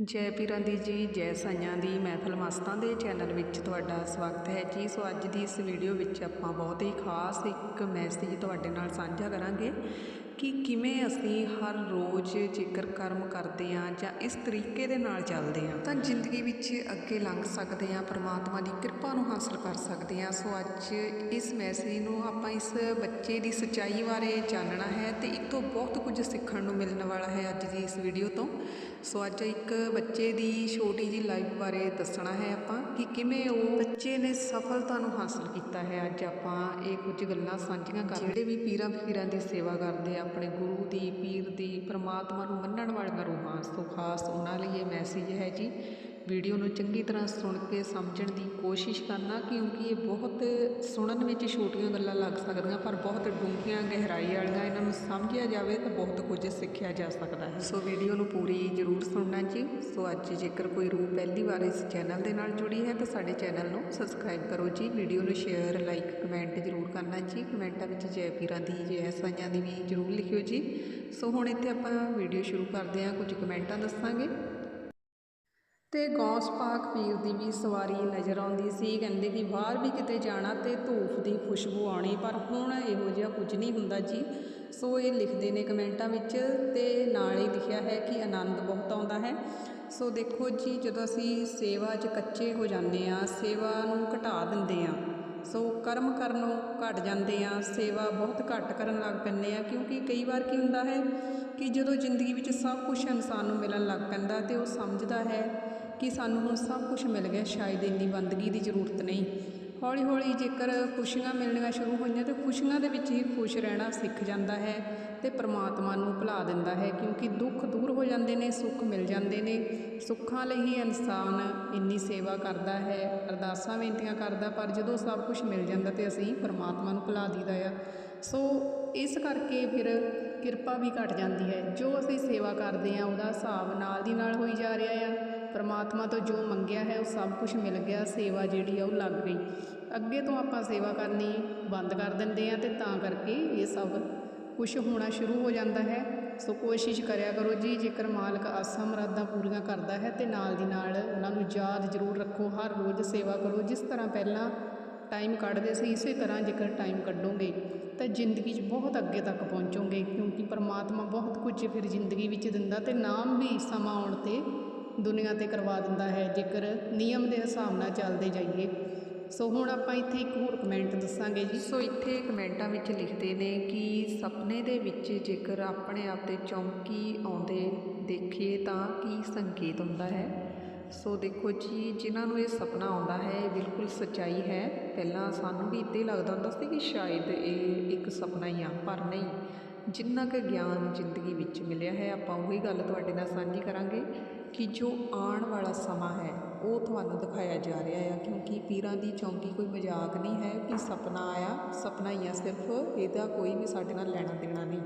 ਜੈ ਪੀਰਾਂ ਦੀ ਜੀ, ਜੈ ਸਾਈਆਂ ਦੀ ਮਹਿਫਲ ਮਸਤਾਂ ਦੇ ਚੈਨਲ ਵਿੱਚ ਤੁਹਾਡਾ ਸਵਾਗਤ ਹੈ ਜੀ। ਸੋ ਅੱਜ ਦੀ ਇਸ ਵੀਡੀਓ ਵਿੱਚ ਆਪਾਂ ਬਹੁਤ ਹੀ ਖਾਸ ਇੱਕ ਮੈਸੇਜ ਤੁਹਾਡੇ ਨਾਲ ਸਾਂਝਾ ਕਰਾਂਗੇ। ਕਿ ਕਿਵੇਂ ਅਸੀਂ ਹਰ ਰੋਜ਼ ਜੇਕਰ ਕਰਮ ਕਰਦੇ ਹਾਂ ਜਾਂ ਇਸ ਤਰੀਕੇ ਦੇ ਨਾਲ ਚੱਲਦੇ ਹਾਂ, ਤਾਂ ਜ਼ਿੰਦਗੀ ਵਿੱਚ ਅੱਗੇ ਲੰਘ ਸਕਦੇ ਹਾਂ, ਪਰਮਾਤਮਾ ਦੀ ਕਿਰਪਾ ਨੂੰ ਹਾਸਲ ਕਰ ਸਕਦੇ ਹਾਂ। ਸੋ ਅੱਜ ਇਸ ਮੈਸੇਜ ਨੂੰ ਆਪਾਂ ਇਸ ਬੱਚੇ ਦੀ ਸੱਚਾਈ ਬਾਰੇ ਜਾਣਨਾ ਹੈ ਤੇ ਇਹ ਤੋਂ ਬਹੁਤ ਕੁਝ ਸਿੱਖਣ ਨੂੰ ਮਿਲਣ ਵਾਲਾ ਹੈ ਅੱਜ ਦੀ ਇਸ ਵੀਡੀਓ ਤੋਂ। ਸੋ ਅੱਜ ਇੱਕ ਬੱਚੇ ਦੀ ਛੋਟੀ ਜੀ ਲਾਈਫ ਬਾਰੇ ਦੱਸਣਾ ਹੈ ਆਪਾਂ। ਕਿ ਕਿਵੇਂ ਉਹ ਬੱਚੇ ਨੇ ਸਫਲਤਾ ਨੂੰ ਹਾਸਲ ਕੀਤਾ ਹੈ। ਅੱਜ ਆਪਾਂ ਇਹ ਕੁਝ ਗੱਲਾਂ ਸਾਂਝੀਆਂ ਕਰ ਜਿਹੜੇ ਵੀ ਪੀਰਾਂ ਫਕੀਰਾਂ ਦੀ ਸੇਵਾ ਕਰਦੇ ਆ, ਆਪਣੇ ਗੁਰੂ ਦੀ, ਪੀਰ ਦੀ, ਪਰਮਾਤਮਾ ਨੂੰ ਮੰਨਣ ਵਾਲੀਆਂ ਰੂਹਾਂ ਸੋ ਖਾਸ ਉਹਨਾਂ ਲਈ ਇਹ ਮੈਸੇਜ ਹੈ ਜੀ। ਵੀਡੀਓ ਨੂੰ ਚੰਗੀ ਤਰ੍ਹਾਂ ਸੁਣ ਕੇ ਸਮਝਣ ਦੀ ਕੋਸ਼ਿਸ਼ ਕਰਨਾ, ਕਿਉਂਕਿ ਇਹ ਬਹੁਤ ਸੁਣਨ ਵਿੱਚ ਛੋਟੀਆਂ ਗੱਲਾਂ ਲੱਗ ਸਕਦੀਆਂ, ਪਰ ਬਹੁਤ ਡੂੰਘੀਆਂ, ਗਹਿਰਾਈ ਵਾਲੀਆਂ ਇਹਨਾਂ ਨੂੰ ਸਮਝਿਆ ਜਾਵੇ ਤਾਂ ਬਹੁਤ ਕੁਝ ਸਿੱਖਿਆ ਜਾ ਸਕਦਾ ਹੈ। ਸੋ ਵੀਡੀਓ ਨੂੰ ਪੂਰੀ ਜ਼ਰੂਰ ਸੁਣਨਾ ਜੀ। ਸੋ ਅੱਜ ਜੇਕਰ ਕੋਈ ਰੂਹ ਪਹਿਲੀ ਵਾਰ ਇਸ ਚੈਨਲ ਦੇ ਨਾਲ ਜੁੜੀ ਹੈ ਤਾਂ ਸਾਡੇ ਚੈਨਲ ਨੂੰ ਸਬਸਕ੍ਰਾਈਬ ਕਰੋ ਜੀ। ਵੀਡੀਓ ਨੂੰ ਸ਼ੇਅਰ, ਲਾਈਕ, ਕਮੈਂਟ ਜ਼ਰੂਰ ਕਰਨਾ ਜੀ। ਕਮੈਂਟਾਂ ਵਿੱਚ ਜੈ ਪੀਰਾਂ ਦੀ, ਜੈ ਸਾਈਆਂ ਦੀ ਵੀ ਜ਼ਰੂਰ ਲਿਖਿਓ ਜੀ। ਸੋ ਹੁਣ ਇੱਥੇ ਆਪਾਂ ਵੀਡੀਓ ਸ਼ੁਰੂ ਕਰਦੇ ਹਾਂ। ਕੁਝ ਕਮੈਂਟਾਂ ਦੱਸਾਂਗੇ। ਤੇ ਗੌਸ ਪਾਕ ਪੀਰ ਦੀ ਵੀ ਸਵਾਰੀ ਨਜ਼ਰ ਆਉਂਦੀ ਸੀ। ਕਹਿੰਦੇ ਕਿ ਬਾਹਰ ਵੀ ਕਿਤੇ ਜਾਣਾ ਤੇ ਧੂਫ ਦੀ ਖੁਸ਼ਬੂ ਆਉਣੀ, ਪਰ ਹੁਣ ਇਹੋ ਜਿਹਾ ਕੁਝ ਨਹੀਂ ਹੁੰਦਾ ਜੀ। ਸੋ ਇਹ ਲਿਖਦੇ ਨੇ ਕਮੈਂਟਾਂ ਵਿੱਚ ਤੇ ਨਾਲ ਹੀ ਲਿਖਿਆ ਹੈ ਕਿ ਆਨੰਦ ਬਹੁਤ ਆਉਂਦਾ ਹੈ। ਸੋ ਦੇਖੋ ਜੀ, ਜਦੋਂ ਅਸੀਂ ਸੇਵਾ 'ਚ ਕੱਚੇ ਹੋ ਜਾਂਦੇ ਆ ਸੇਵਾ ਨੂੰ ਘਟਾ ਦਿੰਦੇ ਆ ਸੋ ਕਰਮ ਕਰਨੋਂ ਘਟ ਜਾਂਦੇ ਆ ਸੇਵਾ ਬਹੁਤ ਘੱਟ ਕਰਨ ਲੱਗ ਪੈਂਦੇ ਆ ਕਿਉਂਕਿ ਕਈ ਵਾਰ ਕੀ ਹੁੰਦਾ ਹੈ ਕਿ ਜਦੋਂ ਜ਼ਿੰਦਗੀ ਵਿੱਚ ਸਭ ਕੁਝ ਇਨਸਾਨ ਨੂੰ ਮਿਲਣ ਲੱਗ ਪੈਂਦਾ ਤੇ ਉਹ ਸਮਝਦਾ ਹੈ ਕਿ ਸਾਨੂੰ ਹੁਣ ਸਭ ਕੁਝ ਮਿਲ ਗਿਆ, ਸ਼ਾਇਦ ਇੰਨੀ ਬੰਦਗੀ ਦੀ ਜ਼ਰੂਰਤ ਨਹੀਂ। ਹੌਲੀ ਹੌਲੀ ਜੇਕਰ ਖੁਸ਼ੀਆਂ ਮਿਲਣੀਆਂ ਸ਼ੁਰੂ ਹੋਈਆਂ ਤੇ ਖੁਸ਼ੀਆਂ ਦੇ ਵਿੱਚ ਹੀ ਖੁਸ਼ ਰਹਿਣਾ ਸਿੱਖ ਜਾਂਦਾ ਹੈ ਤੇ ਪ੍ਰਮਾਤਮਾ ਨੂੰ ਭੁਲਾ ਦਿੰਦਾ ਹੈ, ਕਿਉਂਕਿ ਦੁੱਖ ਦੂਰ ਹੋ ਜਾਂਦੇ ਨੇ, ਸੁੱਖ ਮਿਲ ਜਾਂਦੇ ਨੇ। ਸੁੱਖਾਂ ਲਈ ਹੀ ਇਨਸਾਨ ਇੰਨੀ ਸੇਵਾ ਕਰਦਾ ਹੈ, ਅਰਦਾਸਾਂ ਬੇਨਤੀਆਂ ਕਰਦਾ, ਪਰ ਜਦੋਂ ਸਭ ਕੁਝ ਮਿਲ ਜਾਂਦਾ ਤੇ ਅਸੀਂ ਪ੍ਰਮਾਤਮਾ ਨੂੰ ਭੁਲਾ ਦੀਦਾ ਆ। ਸੋ ਇਸ ਕਰਕੇ ਫਿਰ ਕਿਰਪਾ ਵੀ ਘਟ ਜਾਂਦੀ ਹੈ। ਜੋ ਅਸੀਂ ਸੇਵਾ ਕਰਦੇ ਆ ਉਹਦਾ ਹਿਸਾਬ ਨਾਲ ਦੀ ਨਾਲ ਹੋਈ ਜਾ ਰਿਹਾ ਆ। ਪਰਮਾਤਮਾ ਤੋਂ ਜੋ ਮੰਗਿਆ ਹੈ, ਉਹ ਸਭ ਕੁਝ ਮਿਲ ਗਿਆ, ਸੇਵਾ ਜਿਹੜੀ ਆ, ਉਹ ਲੱਗ ਗਈ। ਅੱਗੇ ਤੋਂ ਆਪਾਂ ਸੇਵਾ ਕਰਨੀ ਬੰਦ ਕਰ ਦਿੰਦੇ ਆ ਤੇ ਤਾਂ ਕਰਕੇ ਇਹ ਸਭ ਕੁਝ ਹੋਣਾ ਸ਼ੁਰੂ ਹੋ ਜਾਂਦਾ ਹੈ। ਸੋ ਕੋਸ਼ਿਸ਼ ਕਰਿਆ ਕਰੋ ਜੀ, ਜੇਕਰ ਮਾਲਕ ਆਸਾਂ ਮੁਰਾਦਾਂ ਪੂਰੀਆਂ ਕਰਦਾ ਹੈ ਤੇ ਨਾਲ ਦੀ ਨਾਲ ਉਹਨਾਂ ਨੂੰ ਯਾਦ ਜ਼ਰੂਰ ਰੱਖੋ, ਹਰ ਰੋਜ਼ ਸੇਵਾ ਕਰੋ। ਜਿਸ ਤਰ੍ਹਾਂ ਪਹਿਲਾਂ ਟਾਈਮ ਕੱਢਦੇ ਸੀ, ਇਸੇ ਤਰ੍ਹਾਂ ਜੇਕਰ ਟਾਈਮ ਕੱਢੋਗੇ, ਤਾਂ ਜ਼ਿੰਦਗੀ 'ਚ ਬਹੁਤ ਅੱਗੇ ਤੱਕ ਪਹੁੰਚੋਗੇ, ਕਿਉਂਕਿ ਪਰਮਾਤਮਾ ਬਹੁਤ ਕੁਝ ਫਿਰ ਜ਼ਿੰਦਗੀ ਵਿੱਚ ਦਿੰਦਾ ਤੇ ਨਾਮ ਵੀ ਸਮਾਂ ਆਉਣ ਤੇ ਦੁਨੀਆ ਤੇ ਕਰਵਾ ਦਿੰਦਾ ਹੈ, ਜੇਕਰ ਨਿਯਮ ਦੇ ਹਿਸਾਬ ਨਾਲ ਚੱਲਦੇ ਜਾਈਏ। ਸੋ ਹੁਣ ਆਪਾਂ ਇੱਥੇ ਇੱਕ ਹੋਰ ਕਮੈਂਟ ਦੱਸਾਂਗੇ ਜੀ। ਸੋ ਇੱਥੇ ਕਮੈਂਟਾਂ ਵਿੱਚ ਲਿਖਦੇ ਨੇ ਕਿ ਸੁਪਨੇ ਦੇ ਵਿੱਚ ਜੇਕਰ ਆਪਣੇ ਆਪ ਤੇ ਚੌਂਕੀ ਆਉਂਦੇ ਦੇਖੀਏ ਤਾਂ ਕੀ ਸੰਕੇਤ ਹੁੰਦਾ ਹੈ? ਸੋ ਦੇਖੋ ਜੀ, ਜਿਨ੍ਹਾਂ ਨੂੰ ਇਹ ਸੁਪਨਾ ਆਉਂਦਾ ਹੈ, ਇਹ ਬਿਲਕੁਲ ਸੱਚਾਈ ਹੈ। ਪਹਿਲਾਂ ਸਾਨੂੰ ਵੀ ਇੱਦਾਂ ਹੀ ਲੱਗਦਾ ਹੁੰਦਾ ਸੀ ਕਿ ਸ਼ਾਇਦ ਇਹ ਇੱਕ ਸੁਪਨਾ ਹੀ ਆ, ਪਰ ਨਹੀਂ। ਜਿੰਨਾ ਕੁ ਗਿਆਨ ਜ਼ਿੰਦਗੀ ਵਿੱਚ ਮਿਲਿਆ ਹੈ, ਆਪਾਂ ਉਹੀ ਗੱਲ ਤੁਹਾਡੇ ਨਾਲ ਸਾਂਝੀ ਕਰਾਂਗੇ ਕਿ ਜੋ ਆਉਣ ਵਾਲਾ ਸਮਾਂ ਹੈ, ਉਹ ਤੁਹਾਨੂੰ ਦਿਖਾਇਆ ਜਾ ਰਿਹਾ ਹੈ ਕਿਉਂਕਿ ਪੀਰਾਂ ਦੀ ਚੌਂਕੀ ਕੋਈ ਮਜ਼ਾਕ ਨਹੀਂ ਹੈ ਕਿ ਸੁਪਨਾ ਆਇਆ, ਸੁਪਨਾ ਹੀ ਆ ਸਿਰਫ, ਇਹਦਾ ਕੋਈ ਵੀ ਸਾਡੇ ਨਾਲ ਲੈਣਾ ਦੇਣਾ ਨਹੀਂ।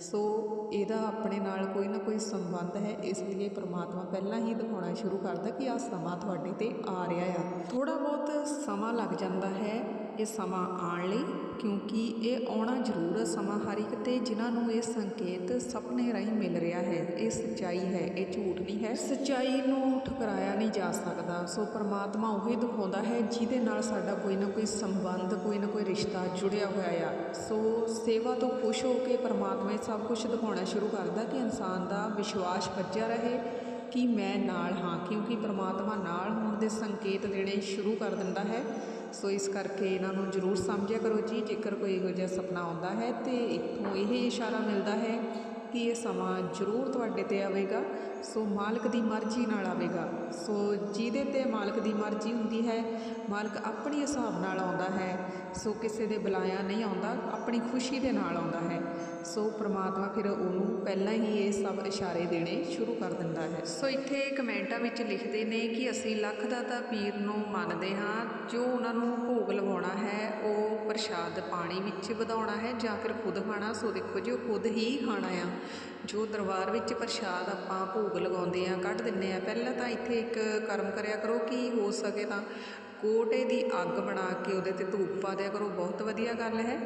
ਸੋ ਇਹਦਾ ਆਪਣੇ ਨਾਲ ਕੋਈ ਨਾ ਕੋਈ ਸੰਬੰਧ ਹੈ, ਇਸ ਲਈ ਪ੍ਰਮਾਤਮਾ ਪਹਿਲਾਂ ਹੀ ਦਿਖਾਉਣਾ ਸ਼ੁਰੂ ਕਰਦਾ ਕਿ ਆਹ ਸਮਾਂ ਤੁਹਾਡੇ ਤੇ ਆ ਰਿਹਾ ਆ। ਥੋੜਾ ਬਹੁਤ ਸਮਾਂ ਲੱਗ ਜਾਂਦਾ ਹੈ ਇਹ ਸਮਾਂ ਆਉਣ ਲਈ, ਕਿਉਂਕਿ ਇਹ ਆਉਣਾ ਜ਼ਰੂਰ ਸਮਾਂ ਹਰ ਇੱਕ ਤੇ ਜਿਨ੍ਹਾਂ ਨੂੰ ਇਹ ਸੰਕੇਤ ਸੁਪਨੇ ਰਾਹੀਂ ਮਿਲ ਰਿਹਾ ਹੈ। ਇਹ ਸੱਚਾਈ ਹੈ, ਇਹ ਝੂਠ ਨਹੀਂ ਹੈ। ਸੱਚਾਈ ਨੂੰ ਠੁਕਰਾਇਆ ਨਹੀਂ ਜਾ ਸਕਦਾ। ਸੋ ਪਰਮਾਤਮਾ ਉਹੀ ਦਿਖਾਉਂਦਾ ਹੈ, ਜਿਹਦੇ ਨਾਲ ਸਾਡਾ ਕੋਈ ਨਾ ਕੋਈ ਸੰਬੰਧ, ਕੋਈ ਨਾ ਕੋਈ ਰਿਸ਼ਤਾ ਜੁੜਿਆ ਹੋਇਆ ਆ। ਸੋ ਸੇਵਾ ਤੋਂ ਖੁਸ਼ ਹੋ ਕੇ ਪਰਮਾਤਮਾ ਇਹ ਸਭ ਕੁਝ ਦਿਖਾਉਣਾ ਸ਼ੁਰੂ ਕਰਦਾ ਕਿ ਇਨਸਾਨ ਦਾ ਵਿਸ਼ਵਾਸ ਵੱਜਿਆ ਰਹੇ ਕਿ ਮੈਂ ਨਾਲ ਹਾਂ, ਕਿਉਂਕਿ ਪਰਮਾਤਮਾ ਨਾਲ ਹੋਣ ਦੇ ਸੰਕੇਤ ਦੇਣੇ ਸ਼ੁਰੂ ਕਰ ਦਿੰਦਾ ਹੈ। ਸੋ ਇਸ ਕਰਕੇ ਇਹਨਾਂ ਨੂੰ ਜ਼ਰੂਰ ਸਮਝਿਆ ਕਰੋ ਜੀ, ਜੇਕਰ ਕੋਈ ਇਹੋ ਜਿਹਾ ਸੁਪਨਾ ਆਉਂਦਾ ਹੈ ਤੇ ਇੱਥੋਂ ਇਹ ਇਸ਼ਾਰਾ ਮਿਲਦਾ ਹੈ ਕਿ ਇਹ ਸਮਾਂ ਜ਼ਰੂਰ ਤੁਹਾਡੇ ਤੇ ਆਵੇਗਾ, ਸੋ ਮਾਲਕ ਦੀ ਮਰਜ਼ੀ ਨਾਲ ਆਵੇਗਾ। ਸੋ ਜਿਹਦੇ ਤੇ ਮਾਲਕ ਦੀ ਮਰਜ਼ੀ ਹੁੰਦੀ ਹੈ, ਮਾਲਕ ਆਪਣੇ ਹਿਸਾਬ ਨਾਲ ਆਉਂਦਾ ਹੈ। ਸੋ ਕਿਸੇ ਦੇ ਬੁਲਾਇਆ ਨਹੀਂ ਆਉਂਦਾ, ਆਪਣੀ ਖੁਸ਼ੀ ਦੇ ਨਾਲ ਆਉਂਦਾ ਹੈ। ਸੋ ਪ੍ਰਮਾਤਮਾ ਫਿਰ ਉਹਨੂੰ ਪਹਿਲਾਂ ਹੀ ਇਹ ਸਭ ਇਸ਼ਾਰੇ ਦੇਣੇ ਸ਼ੁਰੂ ਕਰ ਦਿੰਦਾ ਹੈ। ਸੋ ਇੱਥੇ ਕਮੈਂਟਾਂ ਵਿੱਚ ਲਿਖਦੇ ਨੇ ਕਿ ਅਸੀਂ ਲੱਖ ਦਾ ਤਾਂ ਪੀਰ ਨੂੰ ਮੰਨਦੇ ਹਾਂ, ਜੋ ਉਹਨਾਂ ਨੂੰ ਭੋਗ ਲਵਾਉਣਾ ਹੈ, ਉਹ ਪ੍ਰਸ਼ਾਦ ਪਾਣੀ ਵਿੱਚ ਵਧਾਉਣਾ ਹੈ ਜਾਂ ਫਿਰ ਖੁਦ ਖਾਣਾ। ਸੋ ਦੇਖੋ ਜੀ, ਉਹ ਖੁਦ ਹੀ ਖਾਣਾ ਆ। ਜੋ ਦਰਬਾਰ ਵਿੱਚ ਪ੍ਰਸ਼ਾਦ ਆਪਾਂ ਭੋਗ ਲਗਾਉਂਦੇ ਆ, ਕੱਢ ਦਿੰਨੇ ਆ। ਪਹਿਲਾਂ ਤਾਂ ਇੱਥੇ ਇੱਕ ਕਰਮ ਕਰਿਆ ਕਰੋ ਕਿ ਹੋ ਸਕੇ ਤਾਂ ਕੋਟੇ ਦੀ ਅੱਗ ਬਣਾ ਕੇ ਉਹਦੇ ਤੇ ਧੂਪ ਪਾ ਦਿਆ ਕਰੋ, ਬਹੁਤ ਵਧੀਆ ਗੱਲ ਹੈ।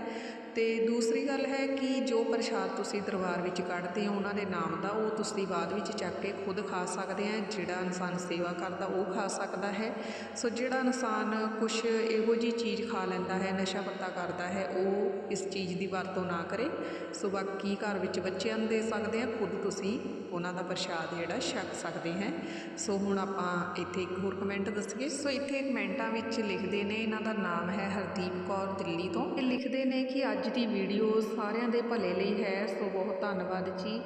ਤੇ ਦੂਸਰੀ ਗੱਲ ਹੈ ਕਿ ਜੋ ਪ੍ਰਸ਼ਾਦ ਤੁਸੀਂ ਦਰਬਾਰ ਵਿੱਚ ਕੱਢਦੇ ਹੋ, ਉਹਨਾਂ ਦੇ ਨਾਮ ਦਾ ਉਹ ਤੁਸੀਂ ਬਾਅਦ ਵਿੱਚ ਚੱਕ ਕੇ ਖੁਦ ਖਾ ਸਕਦੇ ਆ, ਜਿਹੜਾ ਇਨਸਾਨ ਸੇਵਾ ਕਰਦਾ ਉਹ ਖਾ ਸਕਦਾ ਹੈ। ਸੋ ਜਿਹੜਾ ਇਨਸਾਨ ਕੁਝ ਇਹੋ ਜੀ ਚੀਜ਼ ਖਾ ਲੈਂਦਾ ਹੈ, ਨਸ਼ਾ ਪੱਤਾ ਕਰਦਾ ਹੈ, ਉਹ ਇਸ ਚੀਜ਼ ਦੀ ਵਰਤੋਂ ਨਾ ਕਰੇ। ਸੋ ਬਾਕੀ ਘਰ ਵਿੱਚ ਬੱਚਿਆਂ ਨੂੰ ਦੇ ਸਕਦੇ ਆ, ਖੁਦ ਤੁਸੀਂ ਉਹਨਾਂ ਦਾ ਪ੍ਰਸ਼ਾਦ ਜਿਹੜਾ ਛਕ ਸਕਦੇ ਹੈ। ਸੋ ਹੁਣ ਆਪਾਂ ਇੱਥੇ ਇੱਕ ਹੋਰ ਕਮੈਂਟ ਦੱਸੀਏ। ਸੋ ਇੱਥੇ ਕਮੈਂਟਾਂ ਵਿੱਚ ਲਿਖਦੇ ਨੇ, ਇਹਨਾਂ ਦਾ ਨਾਮ ਹੈ ਹਰਦੀਪ ਕੌਰ ਦਿੱਲੀ ਤੋਂ। ਇਹ ਲਿਖਦੇ ਨੇ ਕਿ ਅੱਜ ਦੀ ਵੀਡੀਓ ਸਾਰਿਆਂ ਦੇ ਭਲੇ ਲਈ ਹੈ, ਸੋ ਬਹੁਤ ਧੰਨਵਾਦ ਜੀ।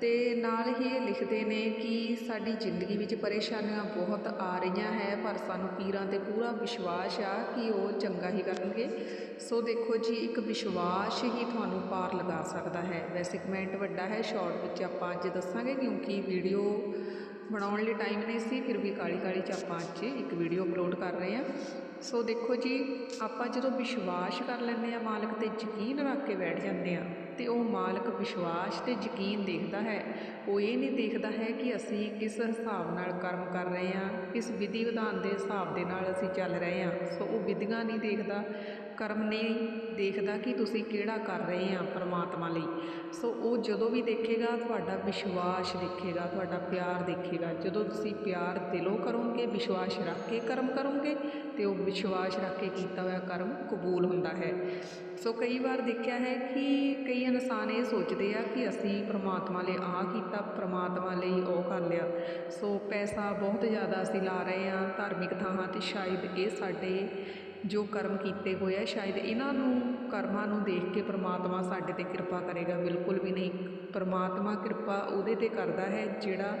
ਤੇ ਨਾਲ ਹੀ ਇਹ ਲਿਖਦੇ ਨੇ ਕਿ ਸਾਡੀ ਜ਼ਿੰਦਗੀ ਵਿੱਚ ਪਰੇਸ਼ਾਨੀਆਂ ਬਹੁਤ ਆ ਰਹੀਆਂ ਹੈ, ਪਰ ਸਾਨੂੰ ਪੀਰਾਂ ਤੇ ਪੂਰਾ ਵਿਸ਼ਵਾਸ ਆ ਕਿ ਉਹ ਚੰਗਾ ਹੀ ਕਰਨਗੇ। ਸੋ ਦੇਖੋ ਜੀ, ਇੱਕ ਵਿਸ਼ਵਾਸ ਹੀ ਤੁਹਾਨੂੰ ਪਾਰ ਲਗਾ ਸਕਦਾ ਹੈ। ਵੈਸੇ ਕਮੈਂਟ ਵੱਡਾ ਹੈ ਸ਼ਾਰਟ ਵਿੱਚ ਆਪਾਂ ਅੱਜ ਦੱਸਾਂਗੇ ਕਿਉਂਕਿ ਵੀਡੀਓ ਬਣਾਉਣ ਲਈ ਟਾਈਮ ਨਹੀਂ ਸੀ, ਫਿਰ ਵੀ ਕਾਲੀ ਕਾਲੀ ਚ ਆਪਾਂ ਅੱਜ ਇੱਕ ਵੀਡੀਓ ਅਪਲੋਡ ਕਰ ਰਹੇ ਹਾਂ। ਸੋ ਦੇਖੋ ਜੀ, ਆਪਾਂ ਜਦੋਂ ਵਿਸ਼ਵਾਸ ਕਰ ਲੈਂਦੇ ਆ ਮਾਲਕ ਤੇ ਯਕੀਨ ਰੱਖ ਕੇ ਬੈਠ ਜਾਂਦੇ ਆ ਤੇ ਉਹ ਮਾਲਕ ਵਿਸ਼ਵਾਸ ਤੇ ਯਕੀਨ ਦੇਖਦਾ ਹੈ। ਉਹ ਇਹ ਨਹੀਂ ਦੇਖਦਾ ਹੈ ਕਿ ਅਸੀਂ ਕਿਸ ਹਿਸਾਬ ਨਾਲ ਕਰਮ ਕਰ ਰਹੇ ਹਾਂ, ਕਿਸ ਵਿਧੀ ਵਿਧਾਨ ਦੇ ਹਿਸਾਬ ਦੇ ਨਾਲ ਅਸੀਂ ਚੱਲ ਰਹੇ ਹਾਂ। ਸੋ ਉਹ ਵਿਧੀਆਂ ਨਹੀਂ ਦੇਖਦਾ ਕਰਮ ਨਹੀਂ ਦੇਖਦਾ ਕਿ ਤੁਸੀਂ ਕਿਹੜਾ ਕਰ ਰਹੇ ਆ ਪਰਮਾਤਮਾ ਲਈ। ਸੋ ਉਹ ਜਦੋਂ ਵੀ ਦੇਖੇਗਾ, ਤੁਹਾਡਾ ਵਿਸ਼ਵਾਸ ਦੇਖੇਗਾ, ਤੁਹਾਡਾ ਪਿਆਰ ਦੇਖੇਗਾ। ਜਦੋਂ ਤੁਸੀਂ ਪਿਆਰ ਦਿਲੋਂ ਕਰੋਗੇ, ਵਿਸ਼ਵਾਸ ਰੱਖ ਕੇ ਕਰਮ ਕਰੋਗੇ, ਤੇ ਉਹ ਵਿਸ਼ਵਾਸ ਰੱਖ ਕੇ ਕੀਤਾ ਹੋਇਆ ਕਰਮ ਕਬੂਲ ਹੁੰਦਾ ਹੈ। ਸੋ ਕਈ ਵਾਰ ਦੇਖਿਆ ਹੈ ਕਿ ਕਈ ਇਨਸਾਨ ਇਹ ਸੋਚਦੇ ਆ ਕਿ ਅਸੀਂ ਪ੍ਰਮਾਤਮਾ ਲਈ ਆਹ ਕੀਤਾ, ਪ੍ਰਮਾਤਮਾ ਲਈ ਉਹ ਕਰ ਲਿਆ। ਸੋ ਪੈਸਾ ਬਹੁਤ ਜ਼ਿਆਦਾ ਅਸੀਂ ਲਾ ਰਹੇ ਆ ਧਾਰਮਿਕ ਥਾਵਾਂ ਤੇ, ਸ਼ਾਇਦ ਇਹ ਸਾਡੇ ਜੋ ਕਰਮ ਕੀਤੇ ਹੋਏ ਆ, ਸ਼ਾਇਦ ਇਹਨਾਂ ਨੂੰ, ਕਰਮਾਂ ਨੂੰ ਦੇਖ ਕੇ ਪਰਮਾਤਮਾ ਸਾਡੇ ਤੇ ਕਿਰਪਾ ਕਰੇਗਾ। ਬਿਲਕੁਲ ਵੀ ਨਹੀਂ। ਪਰਮਾਤਮਾ ਕਿਰਪਾ ਉਹਦੇ ਤੇ ਕਰਦਾ ਹੈ, ਜਿਹੜਾ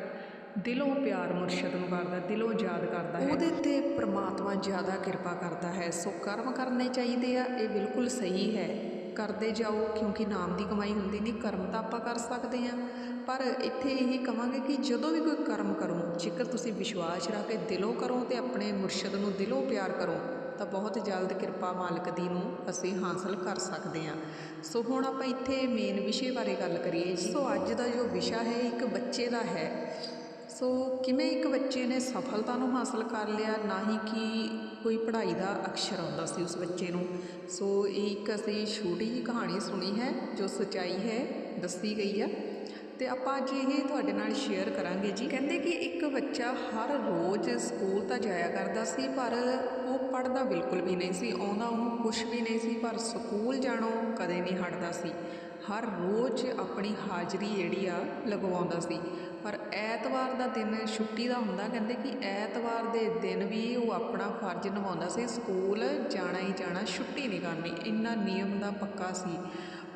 ਦਿਲੋਂ ਪਿਆਰ ਮੁਰਸ਼ਦ ਨੂੰ ਕਰਦਾ, ਦਿਲੋਂ ਯਾਦ ਕਰਦਾ ਹੈ। ਉਹਦੇ ਤੇ ਪ੍ਰਮਾਤਮਾ ਜ਼ਿਆਦਾ ਕਿਰਪਾ ਕਰਦਾ ਹੈ। ਸੋ ਕਰਮ ਕਰਨੇ ਚਾਹੀਦੇ ਆ, ਇਹ ਬਿਲਕੁਲ ਸਹੀ ਹੈ। ਕਰਦੇ ਜਾਓ, ਕਿਉਂਕਿ ਨਾਮ ਦੀ ਕਮਾਈ ਹੁੰਦੀ ਨਹੀਂ, ਕਰਮ ਤਾਂ ਆਪਾਂ ਕਰ ਸਕਦੇ ਹਾਂ। ਪਰ ਇੱਥੇ ਇਹ ਕਵਾਂਗੇ ਕਿ ਜਦੋਂ ਵੀ ਕੋਈ ਕਰਮ ਕਰੋ, ਜੇਕਰ ਤੁਸੀਂ ਵਿਸ਼ਵਾਸ ਰੱਖ ਕੇ ਦਿਲੋਂ ਕਰੋ ਤੇ ਆਪਣੇ ਮੁਰਸ਼ਦ ਨੂੰ ਦਿਲੋਂ ਪਿਆਰ ਕਰੋ ਤਾਂ ਬਹੁਤ ਜਲਦ ਕਿਰਪਾ ਮਾਲਕ ਦੀ ਨੂੰ ਅਸੀਂ ਹਾਸਲ ਕਰ ਸਕਦੇ ਹਾਂ। ਸੋ ਹੁਣ ਆਪਾਂ ਇੱਥੇ ਮੇਨ ਵਿਸ਼ੇ ਬਾਰੇ ਗੱਲ ਕਰੀਏ ਸੋ ਅੱਜ ਦਾ ਜੋ ਵਿਸ਼ਾ ਹੈ, ਇੱਕ ਬੱਚੇ ਦਾ ਹੈ। ਸੋ ਕਿਵੇਂ ਇੱਕ ਬੱਚੇ ਨੇ ਸਫਲਤਾ ਨੂੰ ਹਾਸਲ ਕਰ ਲਿਆ, ਨਾ ਹੀ ਕਿ ਕੋਈ ਪੜ੍ਹਾਈ ਦਾ ਅਕਸ਼ਰ ਆਉਂਦਾ ਸੀ ਉਸ ਬੱਚੇ ਨੂੰ। ਸੋ ਇਹ ਇੱਕ ਅਸੀਂ ਛੋਟੀ ਜਿਹੀ ਕਹਾਣੀ ਸੁਣੀ ਹੈ, ਜੋ ਸਚਾਈ ਹੈ, ਦੱਸੀ ਗਈ ਆ ਤੇ ਆਪਾਂ ਅੱਜ ਇਹ ਤੁਹਾਡੇ ਨਾਲ ਸ਼ੇਅਰ ਕਰਾਂਗੇ ਜੀ। ਕਹਿੰਦੇ ਕਿ ਇੱਕ ਬੱਚਾ ਹਰ ਰੋਜ਼ ਸਕੂਲ ਤਾਂ ਜਾਇਆ ਕਰਦਾ ਸੀ, ਪਰ ਉਹ ਪੜ੍ਹਦਾ ਬਿਲਕੁਲ ਵੀ ਨਹੀਂ ਸੀ। ਆਉਂਦਾ ਉਹਨੂੰ ਕੁਝ ਵੀ ਨਹੀਂ ਸੀ, ਪਰ ਸਕੂਲ ਜਾਣੋਂ ਕਦੇ ਨਹੀਂ ਹਟਦਾ ਸੀ। ਹਰ ਰੋਜ਼ ਆਪਣੀ ਹਾਜ਼ਰੀ ਜਿਹੜੀ ਆ ਲਗਵਾਉਂਦਾ ਸੀ। ਪਰ ਐਤਵਾਰ ਦਾ ਦਿਨ ਛੁੱਟੀ ਦਾ ਹੁੰਦਾ, ਕਹਿੰਦੇ ਕਿ ਐਤਵਾਰ ਦੇ ਦਿਨ ਵੀ ਉਹ ਆਪਣਾ ਫਰਜ਼ ਨਿਭਾਉਂਦਾ ਸੀ। ਸਕੂਲ ਜਾਣਾ ਹੀ ਜਾਣਾ, ਛੁੱਟੀ ਨਹੀਂ ਕਰਨੀ। ਇੰਨਾ ਨਿਯਮ ਦਾ ਪੱਕਾ ਸੀ।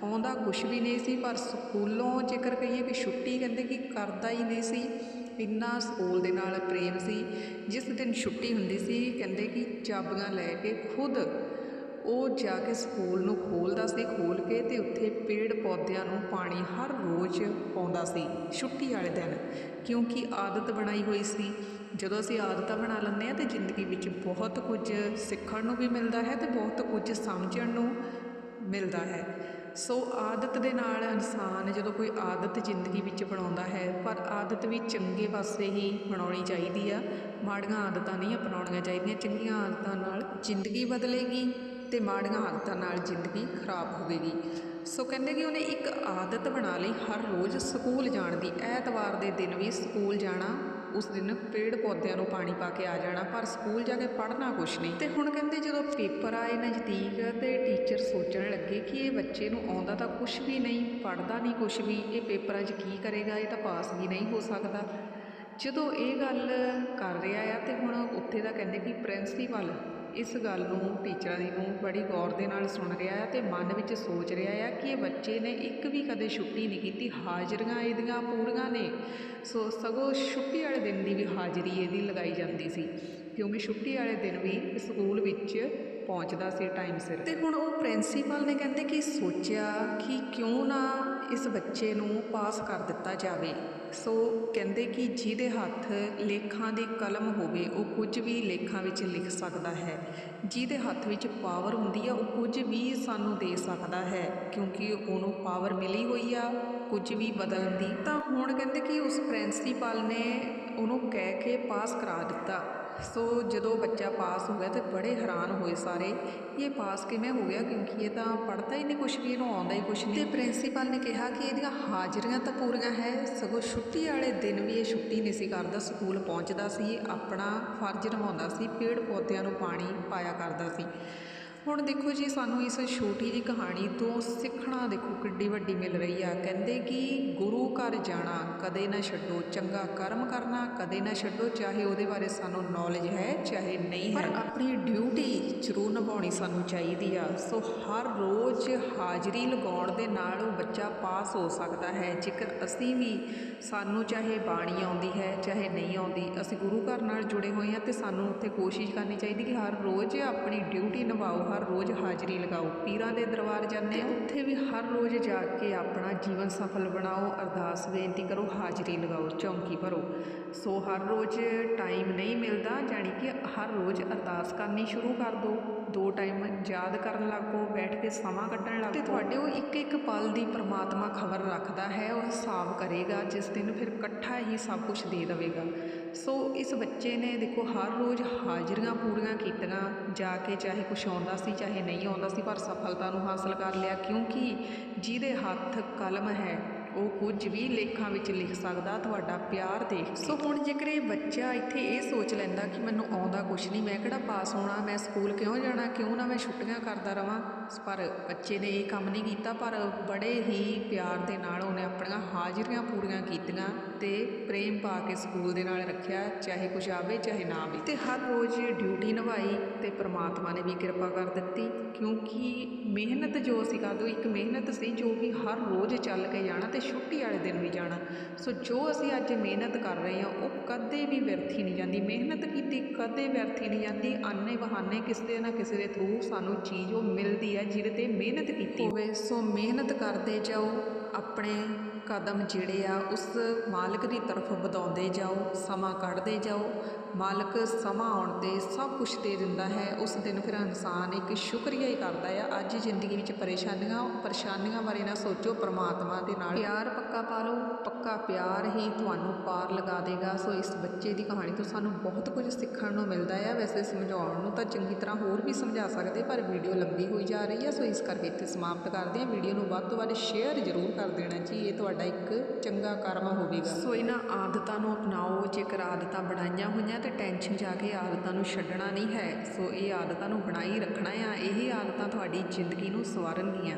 ਆਉਂਦਾ ਕੁਛ ਵੀ ਨਹੀਂ ਸੀ, ਪਰ ਸਕੂਲੋਂ ਜੇਕਰ ਕਹੀਏ ਕਿ ਛੁੱਟੀ ਕਹਿੰਦੇ ਕਿ ਕਰਦਾ ਹੀ ਨਹੀਂ ਸੀ। ਇੰਨਾ ਸਕੂਲ ਦੇ ਨਾਲ ਪ੍ਰੇਮ ਸੀ। ਜਿਸ ਦਿਨ ਛੁੱਟੀ ਹੁੰਦੀ ਸੀ, ਕਹਿੰਦੇ ਕਿ ਚਾਬੀਆਂ ਲੈ ਕੇ ਖੁਦ ਉਹ ਜਾ ਕੇ ਸਕੂਲ ਨੂੰ ਖੋਲਦਾ ਸੀ, ਖੋਲ ਕੇ ਤੇ ਉੱਥੇ ਪੇੜ ਪੌਦਿਆਂ ਨੂੰ ਪਾਣੀ ਹਰ ਰੋਜ਼ ਪਾਉਂਦਾ ਸੀ ਛੁੱਟੀ ਵਾਲੇ ਦਿਨ। ਕਿਉਂਕਿ ਆਦਤ ਬਣਾਈ ਹੋਈ ਸੀ। ਜਦੋਂ ਅਸੀਂ ਆਦਤਾਂ ਬਣਾ ਲੈਂਦੇ ਹਾਂ ਤੇ ਜ਼ਿੰਦਗੀ ਵਿੱਚ ਬਹੁਤ ਕੁਝ ਸਿੱਖਣ ਨੂੰ ਵੀ ਮਿਲਦਾ ਹੈ ਤੇ ਬਹੁਤ ਕੁਝ ਸਮਝਣ ਨੂੰ ਮਿਲਦਾ ਹੈ। ਸੋ ਆਦਤ ਦੇ ਨਾਲ ਇਨਸਾਨ ਜਦੋਂ ਕੋਈ ਆਦਤ ਜ਼ਿੰਦਗੀ ਵਿੱਚ ਬਣਾਉਂਦਾ ਹੈ, ਪਰ ਆਦਤ ਵੀ ਚੰਗੇ ਪਾਸੇ ਹੀ ਬਣਾਉਣੀ ਚਾਹੀਦੀ ਆ। ਮਾੜੀਆਂ ਆਦਤਾਂ ਨਹੀਂ ਅਪਣਾਉਣੀਆਂ ਚਾਹੀਦੀਆਂ। ਚੰਗੀਆਂ ਆਦਤਾਂ ਨਾਲ ਜ਼ਿੰਦਗੀ ਬਦਲੇਗੀ ਤੇ ਮਾੜੀਆਂ ਆਦਤਾਂ ਨਾਲ ਜ਼ਿੰਦਗੀ ਖਰਾਬ ਹੋਵੇਗੀ। ਸੋ ਕਹਿੰਦੇ ਕਿ ਉਹਨੇ ਇੱਕ ਆਦਤ ਬਣਾ ਲਈ। ਹਰ ਰੋਜ਼ ਸਕੂਲ ਜਾਣ ਦੀ। ਐਤਵਾਰ ਦੇ ਦਿਨ ਵੀ ਸਕੂਲ ਜਾਣਾ ਉਸ ਦਿਨ ਪੇੜ ਪੌਦਿਆਂ ਨੂੰ ਪਾਣੀ ਪਾ ਕੇ ਆ ਜਾਣਾ, ਪਰ ਸਕੂਲ ਜਾ ਕੇ ਪੜ੍ਹਨਾ ਕੁਛ ਨਹੀਂ। ਤੇ ਹੁਣ ਕਹਿੰਦੇ ਜਦੋਂ ਪੇਪਰ ਆਏ ਨਜ਼ਦੀਕ ਤੇ ਟੀਚਰ ਸੋਚਣ ਲੱਗੇ ਕਿ ਇਹ ਬੱਚੇ ਨੂੰ ਆਉਂਦਾ ਤਾਂ ਕੁਛ ਵੀ ਨਹੀਂ, ਪੜ੍ਹਦਾ ਨਹੀਂ ਕੁਛ ਵੀ, ਇਹ ਪੇਪਰਾਂ 'ਚ ਕੀ ਕਰੇਗਾ, ਇਹ ਤਾਂ ਪਾਸ ਵੀ ਨਹੀਂ ਹੋ ਸਕਦਾ। ਜਦੋਂ ਇਹ ਗੱਲ ਕਰ ਰਿਹਾ ਆ ਤੇ ਹੁਣ ਉੱਥੇ ਦਾ ਕਹਿੰਦੇ ਕਿ ਪ੍ਰਿੰਸੀਪਲ ਇਸ ਗੱਲ ਨੂੰ, ਟੀਚਰਾਂ ਦੀ ਨੂੰ ਬੜੀ ਗੌਰ ਦੇ ਨਾਲ ਸੁਣ ਰਿਹਾ ਹੈ ਤੇ ਮਨ ਵਿੱਚ ਸੋਚ ਰਿਹਾ ਹੈ ਕਿ ਇਹ ਬੱਚੇ ਨੇ ਇੱਕ ਵੀ ਕਦੇ ਛੁੱਟੀ ਨਹੀਂ ਕੀਤੀ। ਹਾਜ਼ਰੀਆਂ ਇਹਦੀਆਂ ਪੂਰੀਆਂ ਨੇ। ਸੋ ਸਗੋਂ ਛੁੱਟੀ ਵਾਲੇ ਦਿਨ ਦੀ ਵੀ ਹਾਜ਼ਰੀ ਇਹਦੀ ਲਗਾਈ ਜਾਂਦੀ ਸੀ। ਕਿਉਂਕਿ ਛੁੱਟੀ ਵਾਲੇ ਦਿਨ ਵੀ ਸਕੂਲ ਵਿੱਚ ਪਹੁੰਚਦਾ ਸੀ ਟਾਈਮ ਸਿਰ। ਤੇ ਹੁਣ ਉਹ ਪ੍ਰਿੰਸੀਪਲ ਨੇ ਕਹਿੰਦੇ ਕਿ ਸੋਚਿਆ ਕਿ ਕਿਉਂ ਨਾ ਇਸ ਬੱਚੇ ਨੂੰ ਪਾਸ ਕਰ ਦਿੱਤਾ ਜਾਵੇ। ਸੋ ਕਹਿੰਦੇ ਕਿ ਜਿਹਦੇ ਹੱਥ ਲੇਖਾਂ ਦੀ ਕਲਮ ਹੋਵੇ, ਉਹ ਕੁਝ ਵੀ ਲੇਖਾਂ ਵਿੱਚ ਲਿਖ ਸਕਦਾ ਹੈ। ਜਿਹਦੇ ਹੱਥ ਵਿੱਚ ਪਾਵਰ ਹੁੰਦੀ ਆ, ਉਹ ਕੁਝ ਵੀ ਸਾਨੂੰ ਦੇ ਸਕਦਾ ਹੈ, ਕਿਉਂਕਿ ਉਹਨੂੰ ਪਾਵਰ ਮਿਲੀ ਹੋਈ ਆ, ਕੁਝ ਵੀ ਬਦਲਣ ਦੀ ਤਾਂ ਹੁਣ ਕਹਿੰਦੇ ਕਿ ਉਸ ਪ੍ਰਿੰਸੀਪਲ ਨੇ ਉਹਨੂੰ ਕਹਿ ਕੇ ਪਾਸ ਕਰਾ ਦਿੱਤਾ। ਸੋ ਜਦੋਂ ਬੱਚਾ ਪਾਸ ਹੋ ਗਿਆ ਤੇ ਬੜੇ ਹੈਰਾਨ ਹੋਏ ਸਾਰੇ, ਇਹ ਪਾਸ ਕਿਵੇਂ ਹੋ ਗਿਆ? ਕਿਉਂਕਿ ਇਹ ਤਾਂ ਪੜ੍ਹਦਾ ਹੀ ਨਹੀਂ ਕੁਛ ਵੀ, ਇਹਨੂੰ ਆਉਂਦਾ ਹੀ ਕੁਛ ਨਹੀਂ। ਤੇ ਪ੍ਰਿੰਸੀਪਲ ਨੇ ਕਿਹਾ ਕਿ ਇਹਦੀਆਂ ਹਾਜ਼ਰੀਆਂ ਤਾਂ ਪੂਰੀਆਂ ਹੈ, ਸਗੋਂ ਛੁੱਟੀ ਵਾਲੇ ਦਿਨ ਵੀ ਇਹ ਛੁੱਟੀ ਨਹੀਂ ਸੀ ਕਰਦਾ, ਸਕੂਲ ਪਹੁੰਚਦਾ ਸੀ, ਆਪਣਾ ਫਰਜ਼ ਨਿਭਾਉਂਦਾ ਸੀ ਪੇੜ ਪੌਦਿਆਂ ਨੂੰ ਪਾਣੀ ਪਾਇਆ ਕਰਦਾ ਸੀ। ਹੁਣ ਦੇਖੋ ਜੀ, ਸਾਨੂੰ ਇਸ ਛੋਟੀ ਜੀ ਕਹਾਣੀ ਤੋਂ ਸਿੱਖਣਾ ਦੇਖੋ ਕਿੱਡੀ ਵੱਡੀ ਮਿਲ ਰਹੀ ਆ। ਕਹਿੰਦੇ ਕਿ ਗੁਰੂ ਘਰ ਜਾਣਾ, ਕਦੇ ਨਾ ਛੱਡੋ, ਚੰਗਾ ਕਰਮ ਕਰਨਾ, ਕਦੇ ਨਾ ਛੱਡੋ, ਚਾਹੇ ਉਹਦੇ ਬਾਰੇ ਸਾਨੂੰ ਨੌਲੇਜ ਹੈ, ਚਾਹੇ ਨਹੀਂ ਹੈ। ਪਰ ਆਪਣੀ ਡਿਊਟੀ ਜ਼ਰੂਰ ਨਿਭਾਉਣੀ ਸਾਨੂੰ ਚਾਹੀਦੀ ਆ। ਸੋ ਹਰ ਰੋਜ਼ ਹਾਜ਼ਰੀ ਲਗਾਉਣ ਦੇ ਨਾਲ ਉਹ ਬੱਚਾ ਪਾਸ ਹੋ ਸਕਦਾ ਹੈ। ਜੇਕਰ ਅਸੀਂ ਵੀ ਸਾਨੂੰ ਚਾਹੇ ਬਾਣੀ ਆਉਂਦੀ ਹੈ, ਚਾਹੇ ਨਹੀਂ ਆਉਂਦੀ, ਅਸੀਂ ਗੁਰੂ ਘਰ ਨਾਲ ਜੁੜੇ ਹੋਏ ਹਾਂ ਤੇ ਸਾਨੂੰ ਉੱਥੇ ਕੋਸ਼ਿਸ਼ ਕਰਨੀ ਚਾਹੀਦੀ ਕਿ ਹਰ ਰੋਜ਼ ਆਪਣੀ ਡਿਊਟੀ ਨਿਭਾਓ। ਹਰ ਰੋਜ਼ ਹਾਜ਼ਰੀ ਲਗਾਓ। ਪੀਰਾਂ ਦੇ ਦਰਬਾਰ ਜਾਂਦੇ ਆ ਉੱਥੇ ਵੀ ਹਰ ਰੋਜ਼ ਜਾ ਕੇ ਆਪਣਾ ਜੀਵਨ ਸਫਲ ਬਣਾਓ। ਅਰਦਾਸ ਬੇਨਤੀ ਕਰੋ, ਹਾਜ਼ਰੀ ਲਗਾਓ, ਚੌਂਕੀ ਭਰੋ। ਸੋ ਹਰ ਰੋਜ਼ ਟਾਈਮ ਨਹੀਂ ਮਿਲਦਾ, ਜਾਣੀ ਕਿ ਹਰ ਰੋਜ਼ ਅਰਦਾਸ ਕਰਨੀ ਸ਼ੁਰੂ ਕਰ ਦਿਓ। ਦੋ ਟਾਈਮ ਯਾਦ ਕਰਨ ਲੱਗ ਪਓ ਬੈਠ ਕੇ ਸਮਾਂ ਕੱਢਣ ਲੱਗ। ਪਓ ਤੇ ਤੁਹਾਡੇ ਉਹ ਇੱਕ ਇੱਕ ਪਲ ਦੀ ਪ੍ਰਮਾਤਮਾ ਖਬਰ ਰੱਖਦਾ ਹੈ, ਉਹ ਹਿਸਾਬ ਕਰੇਗਾ, ਜਿਸ ਦਿਨ ਫਿਰ ਇਕੱਠਾ ਹੀ ਸਭ ਕੁਝ ਦੇ ਦੇਵੇਗਾ। ਸੋ ਇਸ ਬੱਚੇ ਨੇ ਦੇਖੋ ਹਰ ਰੋਜ਼ ਹਾਜ਼ਰੀਆਂ ਪੂਰੀਆਂ ਕੀਤੀਆਂ, ਜਾ ਕੇ ਚਾਹੇ ਕੁਝ ਆਉਂਦਾ ਸੀ, ਚਾਹੇ ਨਹੀਂ ਆਉਂਦਾ ਸੀ, ਪਰ ਸਫਲਤਾ ਨੂੰ ਹਾਸਲ ਕਰ ਲਿਆ, ਕਿਉਂਕਿ ਜਿਹਦੇ ਹੱਥ ਕਲਮ ਹੈ, ਉਹ ਕੁਝ ਵੀ ਲੇਖਾਂ ਵਿੱਚ ਲਿਖ ਸਕਦਾ, ਤੁਹਾਡਾ ਪਿਆਰ ਦੇਖ ਸੋ ਹੁਣ ਜੇਕਰ ਇਹ ਬੱਚਾ ਇੱਥੇ ਇਹ ਸੋਚ ਲੈਂਦਾ ਕਿ ਮੈਨੂੰ ਆਉਂਦਾ ਕੁਝ ਨਹੀਂ, ਮੈਂ ਕਿਹੜਾ ਪਾਸ ਹੋਣਾ, ਮੈਂ ਸਕੂਲ ਕਿਉਂ ਜਾਣਾ, ਕਿਉਂ ਨਾ ਮੈਂ ਛੁੱਟੀਆਂ ਕਰਦਾ ਰਵਾਂ? ਪਰ ਬੱਚੇ ਨੇ ਇਹ ਕੰਮ ਨਹੀਂ ਕੀਤਾ, ਪਰ ਬੜੇ ਹੀ ਪਿਆਰ ਦੇ ਨਾਲ ਉਹਨੇ ਆਪਣੀਆਂ ਹਾਜ਼ਰੀਆਂ ਪੂਰੀਆਂ ਕੀਤੀਆਂ। ਤੇ ਪ੍ਰੇਮ ਪਾ ਕੇ ਸਕੂਲ ਦੇ ਨਾਲ ਰੱਖਿਆ, ਚਾਹੇ ਕੁਝ ਆਵੇ, ਚਾਹੇ ਨਾ ਆਵੇ। ਤੇ ਹਰ ਰੋਜ਼ ਡਿਊਟੀ ਨਿਭਾਈ ਤੇ ਪ੍ਰਮਾਤਮਾ ਨੇ ਵੀ ਕਿਰਪਾ ਕਰ ਦਿੱਤੀ, ਕਿਉਂਕਿ ਮਿਹਨਤ ਜੋ ਅਸੀਂ ਕਰਦੇ ਉਹ ਇੱਕ ਮਿਹਨਤ ਸੀ, ਜੋ ਕਿ ਹਰ ਰੋਜ਼ ਚੱਲ ਕੇ ਜਾਣਾ ਤੇ ਛੁੱਟੀ ਵਾਲੇ ਦਿਨ ਵੀ ਜਾਣਾ, ਸੋ ਜੋ ਅਸੀਂ ਅੱਜ ਮਿਹਨਤ ਕਰ ਰਹੇ ਹਾਂ, ਉਹ ਕਦੇ ਵੀ ਵਿਅਰਥੀ ਨਹੀਂ ਜਾਂਦੀ। ਮਿਹਨਤ ਕੀਤੀ ਕਦੇ ਵਿਅਰਥੀ ਨਹੀਂ ਜਾਂਦੀ, ਆਨੇ ਬਹਾਨੇ ਕਿਸੇ ਨਾ ਕਿਸੇ ਦੇ ਥਰੂ ਸਾਨੂੰ ਚੀਜ਼ ਉਹ ਮਿਲਦੀ ਹੈ, ਜਿਹਦੇ ਤੇ ਮਿਹਨਤ ਕੀਤੀ ਹੋਵੇ। ਸੋ ਮਿਹਨਤ ਕਰਦੇ ਜਾਓ, ਆਪਣੇ ਕਦਮ ਜਿਹੜੇ ਆ ਉਸ ਮਾਲਕ ਦੀ ਤਰਫ ਵਧਾਉਂਦੇ ਜਾਓ ਸਮਾਂ ਕੱਢਦੇ ਜਾਓ ਮਾਲਕ ਸਮਾਂ ਆਉਣ ਤੇ ਸਭ ਕੁਝ ਦੇ ਦਿੰਦਾ ਹੈ। ਉਸ ਦਿਨ ਫਿਰ ਇਨਸਾਨ ਇੱਕ ਸ਼ੁਕਰੀਆ ਹੀ ਕਰਦਾ ਆ, ਅੱਜ ਜ਼ਿੰਦਗੀ ਵਿੱਚ ਪਰੇਸ਼ਾਨੀਆਂ ਪਰੇਸ਼ਾਨੀਆਂ ਬਾਰੇ ਨਾ ਸੋਚੋ, ਪਰਮਾਤਮਾ ਦੇ ਨਾਲ। ਪਿਆਰ ਪੱਕਾ ਪਾ ਲਓ ਪੱਕਾ ਪਿਆਰ ਹੀ ਤੁਹਾਨੂੰ ਪਾਰ ਲਗਾ ਦੇਗਾ। ਸੋ ਇਸ ਬੱਚੇ ਦੀ ਕਹਾਣੀ ਤੋਂ ਸਾਨੂੰ ਬਹੁਤ ਕੁਝ ਸਿੱਖਣ ਨੂੰ ਮਿਲਦਾ ਆ। ਵੈਸੇ ਸਮਝਾਉਣ ਨੂੰ ਤਾਂ ਚੰਗੀ ਤਰ੍ਹਾਂ ਹੋਰ ਵੀ ਸਮਝਾ ਸਕਦੇ, ਪਰ ਵੀਡੀਓ ਲੰਬੀ ਹੋਈ ਜਾ ਰਹੀ ਹੈ ਸੋ ਇਸ ਕਰਕੇ ਇੱਥੇ ਸਮਾਪਤ ਕਰਦੇ ਹਾਂ ਵੀਡੀਓ ਨੂੰ ਵੱਧ ਤੋਂ ਵੱਧ ਸ਼ੇਅਰ ਜ਼ਰੂਰ ਕਰ ਦੇਣਾ ਜੀ, ਇਹ ਤੁਹਾਡਾ ਇੱਕ ਚੰਗਾ ਕਰਮ ਹੋਵੇਗਾ। ਸੋ ਇਹਨਾਂ ਆਦਤਾਂ ਨੂੰ ਅਪਣਾਓ, ਜੇਕਰ ਆਦਤਾਂ ਬਣਾਈਆਂ ਹੋਈਆਂ ਤੇ ਟੈਨਸ਼ਨ ਜਾ ਕੇ ਆਦਤਾਂ ਨੂੰ ਛੱਡਣਾ ਨਹੀਂ ਹੈ। ਸੋ ਇਹ ਆਦਤਾਂ ਨੂੰ ਬਣਾਈ ਰੱਖਣਾ ਆ। ਇਹ ਆਦਤਾਂ ਤੁਹਾਡੀ ਜ਼ਿੰਦਗੀ ਨੂੰ ਸਵਾਰਨਗੀਆਂ